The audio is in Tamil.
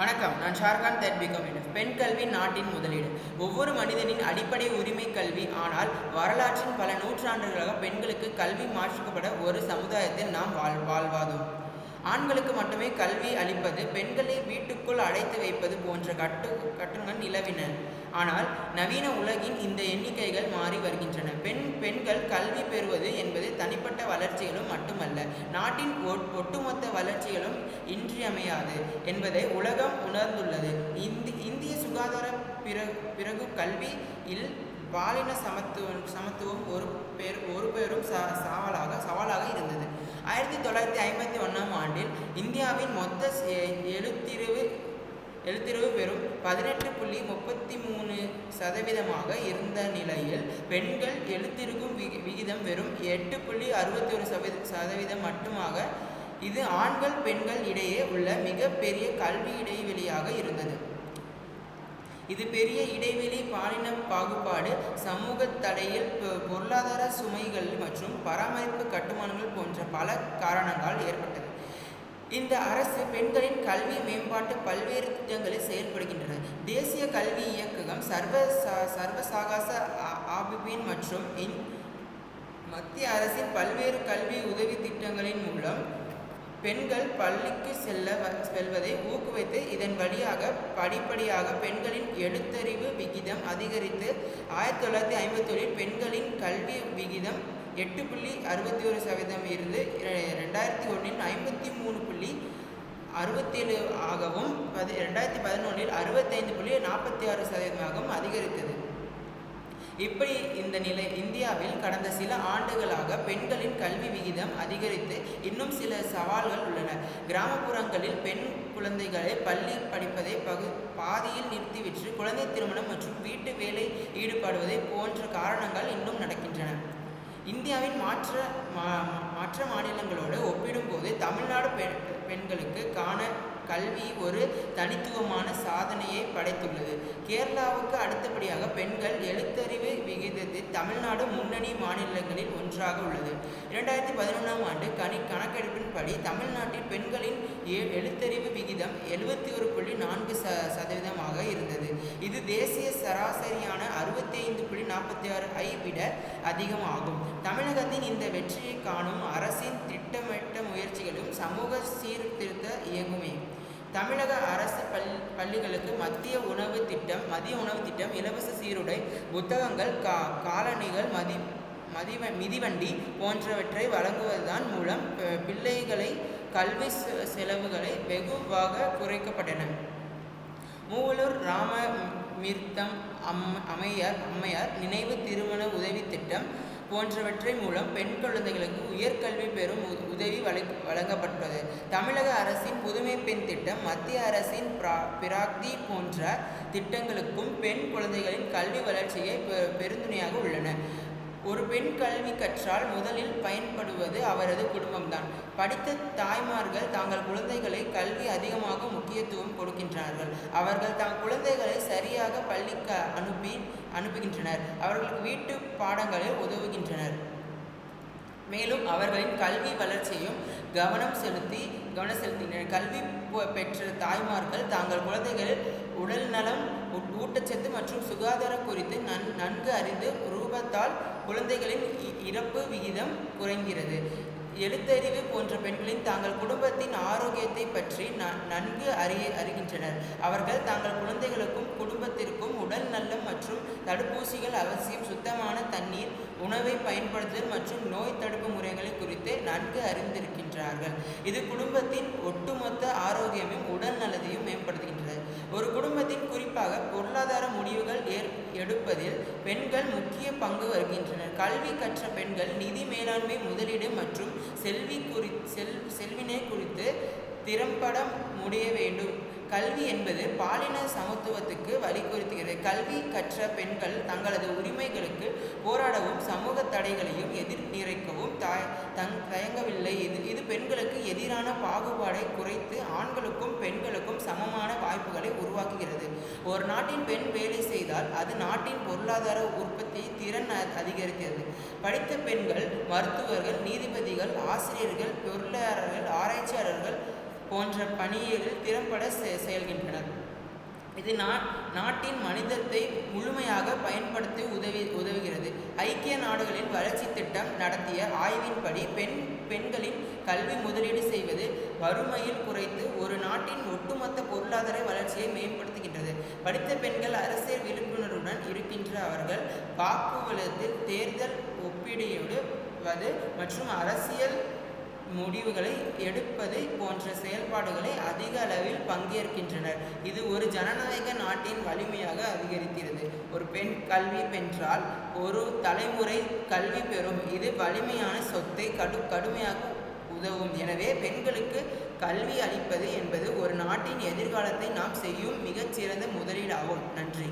வணக்கம். நான் ஷார்கான் தேட் பிகம் பெண் கல்வி நாட்டின் முதலீடு. ஒவ்வொரு மனிதனின் அடிப்படை உரிமை கல்வி. ஆனால் வரலாற்றின் பல நூற்றாண்டுகளாக பெண்களுக்கு கல்வி மாற்றப்பட ஒரு சமுதாயத்தில் நாம் வாழ் வாழ்வாதோம். ஆண்களுக்கு மட்டுமே கல்வி அளிப்பது பெண்களை வீட்டுக்குள் அடைத்து வைப்பது போன்ற கட்டு கட்டுங்கள் நிலவின. ஆனால் நவீன உலகின் இந்த எண்ணிக்கைகள் மாறி வருகின்றன. பெண் வளர்ச்சி பெறுவது என்பது தனிப்பட்ட வளர்ச்சிகளும் மட்டுமல்ல நாட்டின் ஒட்டுமொத்த வளர்ச்சிகளும் இன்றியமையாது என்பதை உலகம் உணர்ந்துள்ளது. இந்தி இந்திய சுகாதார பிறகு பிறகு கல்வியில் பாலின சமத்துவம் சமத்துவம் ஒரு பேர் ஒரு பேரும் சவாலாக சவாலாக இருந்தது. ஆயிரத்தி தொள்ளாயிரத்தி ஐம்பத்தி ஒன்றாம் ஆண்டில் இந்தியாவின் மொத்த எழுத்திருவு எழுத்திரிவு எழுத்திரவு வெறும் பதினெட்டு புள்ளி முப்பத்தி மூணு சதவீதமாக இருந்த நிலையில் பெண்கள் எழுத்திருக்கும் விகி- விகிதம் வெறும் எட்டு புள்ளி அறுபத்தி ஒரு சதவீத சதவீதம் மட்டுமாக இது ஆண்கள் பெண்கள் இடையே உள்ள மிகப்பெரிய கல்வி இடைவெளியாக இருந்தது. இது பெரிய இடைவெளி பாலின பாகுபாடு சமூக தடையில் பொ- பொருளாதார சுமைகள் மற்றும் பராமரிப்பு கட்டுமானங்கள் போன்ற பல காரணங்களால் ஏற்பட்டது. இந்த அரசு பெண்களின் கல்வி மேம்பாட்டு பல்வேறு திட்டங்களை செயல்படுகின்றன. தேசிய கல்வி இயக்ககம் சர்வ சர்வசாகாச ஆபிபின் மற்றும் மத்திய அரசின் பல்வேறு கல்வி உதவி திட்டங்களின் மூலம் பெண்கள் பள்ளிக்கு செல்ல வ- செல்வதை ஊக்குவித்து இதன் வழியாக படிப்படியாக பெண்களின் எழுத்தறிவு விகிதம் அதிகரித்து ஆயிரத்தி தொள்ளாயிரத்தி ஐம்பத்தொழில் பெண்களின் கல்வி விகிதம் எட்டு புள்ளி அறுபத்தி ஒரு சதவீதம் இருந்து ரெண்டாயிரத்தி ஒன்றில் ஐம்பத்தி மூணு புள்ளி அறுபத்தேழு ஆகவும் பதி ரெண்டாயிரத்தி பதினொன்றில் அறுபத்தைந்து புள்ளி நாற்பத்தி ஆறு சதவீதமாகவும் அதிகரித்தது. இப்படி இந்த நிலை இந்தியாவில் கடந்த சில ஆண்டுகளாக பெண்களின் கல்வி விகிதம் அதிகரித்து இன்னும் சில சவால்கள் உள்ளன. கிராமப்புறங்களில் பெண் குழந்தைகளை பள்ளி படிப்பதை பகு பாதியில் நிறுத்திவிட்டு குழந்தை திருமணம் மற்றும் வீட்டு வேலை ஈடுபடுவதை போன்ற காரணங்கள் இன்னும் நடக்கின்றன. இந்தியாவின் மாற்ற மா- மற்ற மாநிலங்களோடு ஒப்பிடும்போது தமிழ்நாடு பெண் பெண்களுக்கு காண கல்வி ஒரு தனித்துவமான சாதனையை படைத்துள்ளது. கேரளாவுக்கு அடுத்தபடியாக பெண்கள் எழுத்தறிவு விகிதத்தில் தமிழ்நாடு முன்னணி மாநிலங்களில் ஒன்றாக உள்ளது. இரண்டாயிரத்தி பதினொன்றாம் ஆண்டு கணி கணக்கெடுப்பின்படி தமிழ்நாட்டில் பெண்களின் எ- எழுத்தறிவு விகிதம் எழுபத்தி ஒரு புள்ளி நான்கு ச சதவீதமாக இருந்தது. இது தேசிய சராசரியான அறுபத்தி ஐந்து புள்ளி நாற்பத்தி ஆறு ஐ விட அதிகமாகும். தமிழகத்தின் இந்த வெற்றியை காணும் அரசின் திட்டமிட்ட முயற்சிகளும் சமூக சீர்திருத்த இயங்குமே. தமிழக அரசு பள் பள்ளிகளுக்கு மத்திய உணவு திட்டம் மதிய உணவு திட்டம் இலவச சீருடை புத்தகங்கள் கா காலணிகள் மதி மதிவ மிதிவண்டி போன்றவற்றை வழங்குவதன் மூலம் பிள்ளைகளை கல்வி செலவுகளை வெகுவாக குறைக்கப்பட்டன. மூவலூர் ராமமிர்த்தம் அம் அம்மையார் அம்மையார் நினைவு திருமண உதவி திட்டம் போன்றவற்றை மூலம் பெண் குழந்தைகளுக்கு உயர்கல்வி பெறும் உ- உதவி வழங்கப்பட்டது. தமிழக அரசின் புதுமை பெண் திட்டம் மத்திய அரசின் பிரா பிராக்தி போன்ற திட்டங்களுக்கும் பெண் குழந்தைகளின் கல்வி வளர்ச்சியை பெ- பெருந்துணையாக உள்ளன. ஒரு பெண் கல்வி கற்றால் முதலில் பயன்படுவது அவரது குடும்பம்தான். படித்த தாய்மார்கள் தங்கள் குழந்தைகளை கல்வி அதிகமாக முக்கியத்துவம் கொடுக்கின்றார்கள். அவர்கள் தம் குழந்தைகளை சரியாக பள்ளிக்கு அனுப்பி அனுப்புகின்றனர். அவர்களுக்கு வீட்டு பாடங்களில் உதவுகின்றனர். மேலும் அவர்களின் கல்வி வளர்ச்சியையும் கவனம் செலுத்தி கவனம் செலுத்தினர் கல்வி பெற்ற தாய்மார்கள் தங்கள் குழந்தைகளில் உடல் நலம் ஊட்டச்சத்து மற்றும் சுகாதாரம் குறித்து நன் நன்கு அறிந்து ரூபத்தால் குழந்தைகளின் இறப்பு விகிதம் குறைகிறது. எழுத்தறிவு போன்ற பெண்களின் தங்கள் குடும்பத்தின் ஆரோக்கியத்தை பற்றி நன்கு அறிய அறிகின்றனர். அவர்கள் தங்கள் குழந்தைகளுக்கும் குடும்பத்திற்கும் உடல் நலம் மற்றும் தடுப்பூசிகள் அவசியம் சுத்தமான தண்ணீர் உணவை பயன்படுத்துதல் மற்றும் நோய் தடுப்பு முறைகளை குறித்து நன்கு அறிந்திருக்கின்றார்கள். இது குடும்பத்தின் ஒட்டுமொத்த ஆரோக்கியமும் உடல் நலத்தையும் மேம்படுத்துகின்றது. ஒரு குடும்பத்தின் குறிப்பாக பொருளாதார முடிவுகள் ஏற் எடுப்பதில் பெண்கள் முக்கிய பங்கு வருகின்றனர். கல்வி கற்ற பெண்கள் நிதி மேலாண்மை முதலீடு மற்றும் செல்வி குறி செல் செல்வினை குறித்து திறம்பட முடிய வேண்டும். கல்வி என்பது பாலின சமத்துவத்துக்கு கல்வி கற்ற பெண்கள் தங்களது உரிமைகளுக்கு போராடவும் சமூக தடைகளையும் எதிர் நிறைக்கவும் தங் தயங்கவில்லை. இது இது பெண்களுக்கு எதிரான பாகுபாடை குறைத்து ஆண்களுக்கும் பெண்களுக்கும் சமமான வாய்ப்புகளை உருவாக்குகிறது. ஒரு நாட்டின் பெண் வேலை செய்தால் அது நாட்டின் பொருளாதார உற்பத்தி திறன் அதிகரிக்கிறது. படித்த பெண்கள் மருத்துவர்கள் நீதிபதிகள் ஆசிரியர்கள் பொருளாளர்கள் ஆராய்ச்சியாளர்கள் போன்ற பணியில் திறம்பட செ- செயல்கின்றனர். இது நா நாட்டின் மனிதத்தை முழுமையாக பயன்படுத்தி உதவி உதவுகிறது. ஐக்கிய நாடுகளின் வளர்ச்சி திட்டம் நடத்திய ஆய்வின்படி பெண் பெண்களின் கல்வி முதலீடு செய்வது வறுமையில் குறைத்து ஒரு நாட்டின் ஒட்டுமொத்த பொருளாதார வளர்ச்சியை மேம்படுத்துகின்றது. படித்த பெண்கள் அரசியல் விழிப்புணர்வுடன் இருக்கின்ற அவர்கள் வாக்குவலத்தில் தேர்தல் ஒப்பிடுவது மற்றும் அரசியல் முடிவுகளை எடுப்பது போன்ற செயல்பாடுகளை அதிக அளவில் பங்கேற்கின்றனர். இது ஒரு ஜனநாயக நாட்டின் வலிமையாக அதிகரிக்கிறது ஒரு பெண் கல்வி பெற்றால் ஒரு தலைமுறை கல்வி பெறும். இது வலிமையான சொத்தை கடு கடுமையாக உதவும். எனவே பெண்களுக்கு கல்வி அளிப்பது என்பது ஒரு நாட்டின் எதிர்காலத்தை நாம் செய்யும் மிகச்சிறந்த முதலீடாகும். நன்றி.